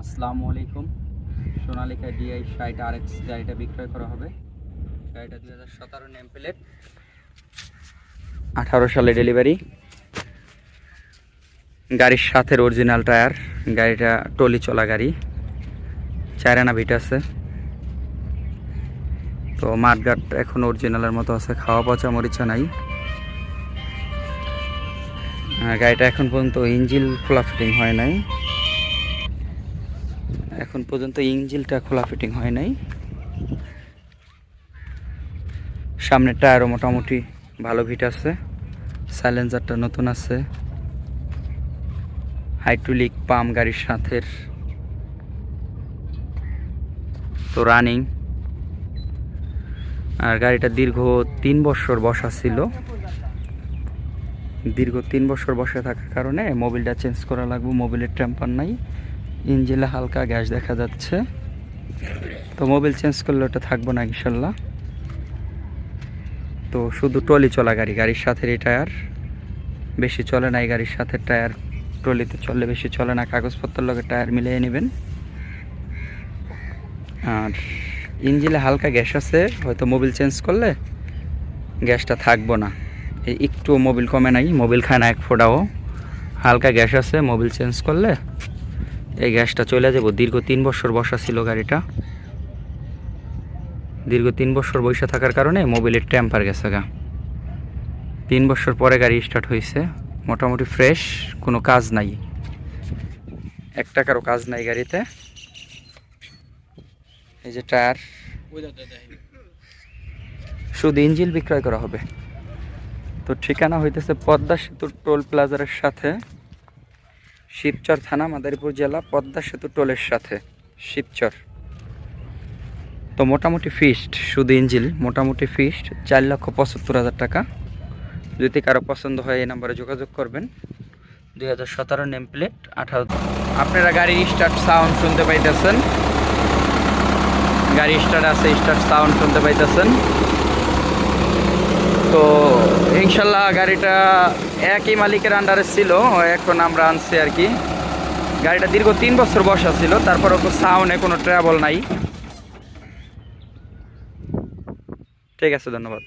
আসসালামু আলাইকুম। সোনালিকা ডিআই ষাট আর এক্স গাড়িটা বিক্রয় করা হবে। গাড়িটা দুই হাজার সতেরো নেম প্লেট আঠারো সালে ডেলিভারি। গাড়ির সাথে অরিজিনাল টায়ার গাড়িটা টলি চলা গাড়ি। চারানা ভিট আছে। তো মাঠঘাট এখন অরিজিনালের মতো আছে। খাওয়া পচা মরিচা নাই। গাড়িটা এখন পর্যন্ত ইঞ্জিল খোলা ফিটিং হয় নাই। এখন পর্যন্ত ইঞ্জিলটা খোলা ফিটিং হয় নাই। সামনের টায়ারও মোটামুটি ভালো ভিট আছে। সাইলেন্সারটা নতুন আছে। হাইড্রোলিক পাম গাড়ির সাথে। তো রানিং। আর গাড়িটা দীর্ঘ তিন বছর বসা ছিল। দীর্ঘ তিন বছর বসে থাকার কারণে মোবিলটা চেঞ্জ করা লাগবে, মোবিলের টেম্পার নাই। ইঞ্জিলে হালকা গ্যাস দেখা যাচ্ছে। তো মোবিল চেঞ্জ করলে ওটা থাকব না ইনশাল্লাহ। তো শুধু ট্রলি চলা গাড়ি, গাড়ির সাথে টায়ার বেশি চলে না এই গাড়ির সাথে টায়ার। ট্রলিতে চললে বেশি চলে না, কাগজপত্রের লগে টায়ার মিলিয়ে নেবেন। আর ইঞ্জিলে হালকা গ্যাস আছে, হয়তো মোবিল চেঞ্জ করলে গ্যাসটা থাকব না। এই একটু মোবিল কমে নাই, মোবিল খায় না এক ফোটাও। হালকা গ্যাস আছে, মোবিল চেঞ্জ করলে এই গ্যাসটা চলে যাব। দীর্ঘ তিন বছর বসা ছিল গাড়িটা। দীর্ঘ তিন বছর বসে থাকার কারণে মোবিলের ট্যাম্পার গেছে গা। তিন বছর পরে গাড়ি স্টার্ট হয়েছে মোটামুটি ফ্রেশ কোনো কাজ নাই। এক টাকারও কাজ নাই গাড়িতে। এই যে টায়ার। শুধু ইঞ্জিল বিক্রয় করা হবে। তো ঠিকানা হইতেছে পদ্মা সেতুর টোল প্লাজারের সাথে। শিবচর থানা মাদারীপুর জেলা পদ্মা সেতু টোলের সাথে। শিবচর। তো মোটামুটি ফিস্ট শুধু ইঞ্জিল, মোটামুটি ফিস্ট চার লক্ষ পঁচাত্তর হাজার টাকা। যদি কারও পছন্দ হয় এই নাম্বারে যোগাযোগ করবেন। দুই হাজার সতেরো নেম প্লেট আঠারো আপনারা গাড়ির স্টার্ট সাউন্ড শুনতে পাইতেছেন। গাড়ি স্টার্ট আছে স্টার্ট সাউন্ড শুনতে পাইতেছেন। তো ইনশাল্লাহ গাড়িটা একই মালিকের আন্ডারে ছিল, এখন আমরা আনছি আর কি। গাড়িটা দীর্ঘ তিন বছর বসা ছিল তারপর ওকে সাউনে কোনো ট্রাভেল নাই। ঠিক আছে, ধন্যবাদ।